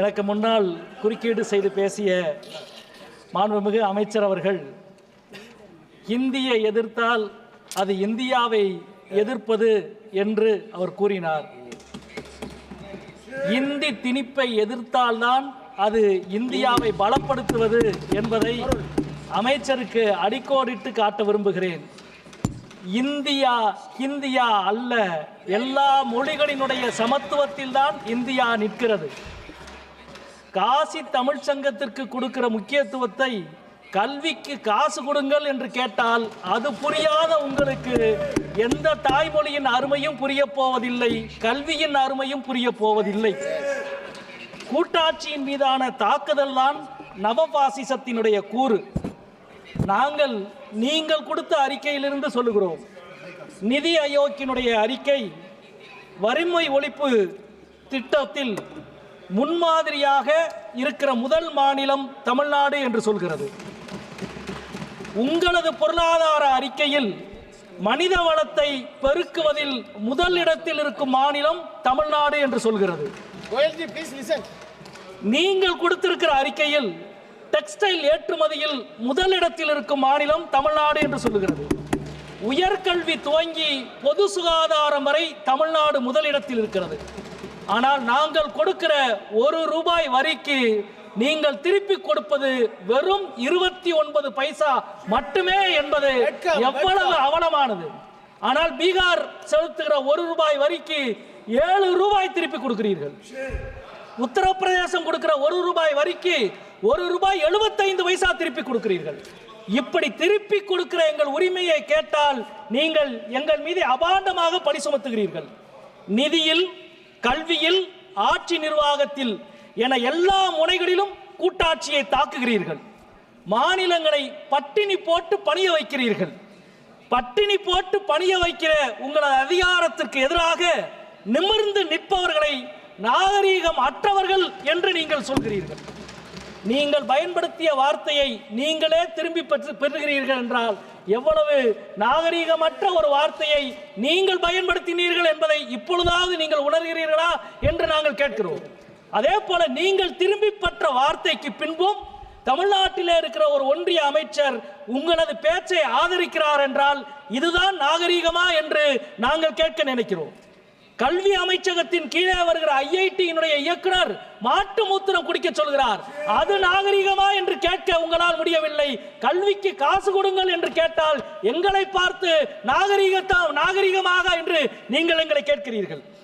எனக்கு முன்னால் குறுக்கீடு செய்து பேசிய மாண்புமிகு அமைச்சர் அவர்கள் இந்தியை எதிர்த்தால் அது இந்தியாவை எதிர்ப்பது என்று அவர் கூறினார். இந்தி திணிப்பை எதிர்த்தால்தான் அது இந்தியாவை பலப்படுத்துவது என்பதை அமைச்சருக்கு அடிக்கோடிட்டு காட்ட விரும்புகிறேன். இந்தியா இந்தியா அல்ல எல்லா மொழிகளினுடைய சமத்துவத்தில் தான் இந்தியா நிற்கிறது. காசி தமிழ்ச் சங்கத்திற்கு கொடுக்கிற முக்கியத்துவத்தை கல்விக்கு காசு கொடுங்கள் என்று கேட்டால் அது புரியாத உங்களுக்கு எந்த தாய்மொழியின் அருமையும் புரிய போவதில்லை கல்வியின் அருமையும் புரியப் போவதில்லை. கூட்டாட்சியின் மீதான தாக்குதல் தான் நவபாசிசத்தினுடைய கூறு. நாங்கள் நீங்கள் கொடுத்த அறிக்கையிலிருந்து சொல்லுகிறோம். நிதி ஆயோக்கினுடைய அறிக்கை வறுமை ஒழிப்பு திட்டத்தில் முன்மாதிரியாக இருக்கிற முதல் மாநிலம் தமிழ்நாடு என்று சொல்கிறது. உங்களது பொருளாதார அறிக்கையில் மனித வளத்தை பெருக்குவதில் முதல் இடத்தில் இருக்கும் மாநிலம் தமிழ்நாடு என்று சொல்கிறது. Goyalji, please listen. நீங்கள் கொடுத்திருக்கிற அறிக்கையில் டெக்ஸ்டைல் ஏற்றுமதியில் முதலிடத்தில் இருக்கும் மாநிலம் தமிழ்நாடு என்று சொல்லுகிறது உயர்கல்வி துவங்கி பொது சுகாதாரம் வரை தமிழ்நாடு முதலிடத்தில் இருக்கிறது. ஆனால் நாங்கள் கொடுக்கிற ஒரு ரூபாய் வரிக்கு நீங்கள் திருப்பி கொடுப்பது வெறும் இருபத்தி ஒன்பது பைசா மட்டுமே என்பது எவ்வளவு அவலமானது. ஆனால் பீகார் செலுத்துகிற ஒரு ரூபாய் வரிக்கு ஏழு ரூபாய் திருப்பி கொடுக்கிறீர்கள். உத்தரப்பிரதேசம் கொடுக்கிற ஒரு ரூபாய் வரிக்கு ஒரு ரூபாய் எழுபத்தைந்து பைசா திருப்பி கொடுக்கிறீர்கள். இப்படி திருப்பி கொடுக்கிற எங்கள் உரிமையை கேட்டால் நீங்கள் எங்கள் மீது அபாண்டமாக பழி சுமத்துகிறீர்கள். நிதியில் கல்வியில் ஆட்சி நிர்வாகத்தில் என எல்லா முனைகளிலும் கூட்டாட்சியை தாக்குகிறீர்கள். மாநிலங்களை பட்டினி போட்டு பணிய வைக்கிறீர்கள். பட்டினி போட்டு பணிய வைக்கிற உங்களது அதிகாரத்திற்கு எதிராக நிமிர்ந்து நிற்பவர்களை நாகரீகம் அற்றவர்கள் என்று நீங்கள் சொல்கிறீர்கள். நீங்கள் பயன்படுத்திய வார்த்தையை நீங்களே திரும்பி பெற்று பெறுகிறீர்கள் என்றால் எவ்வளவு நாகரீகமற்ற ஒரு வார்த்தையை நீங்கள் பயன்படுத்தினீர்கள் என்பதை இப்பொழுதாவது நீங்கள் உணர்கிறீர்களா என்று நாங்கள் கேட்கிறோம். அதே போல நீங்கள் திரும்பி பெற்ற வார்த்தைக்கு பின்பும் தமிழ்நாட்டிலே இருக்கிற ஒரு ஒன்றிய அமைச்சர் உங்களது பேச்சை ஆதரிக்கிறார் என்றால் இதுதான் நாகரீகமா என்று நாங்கள் கேட்க நினைக்கிறோம். கல்வி அமைச்சகத்தின் கீழே வருகிற ஐஐடியினுடைய இயக்குனர் மாட்டு மூத்திரம் குடிக்க சொல்கிறார். அது நாகரிகமா? என்று கேட்க உங்களால் முடியவில்லை. கல்விக்கு காசு கொடுங்கள் என்று கேட்டால் எங்களை பார்த்து நாகரிகத்தா நாகரிகமாக என்று நீங்கள் எங்களை கேட்கிறீர்கள்.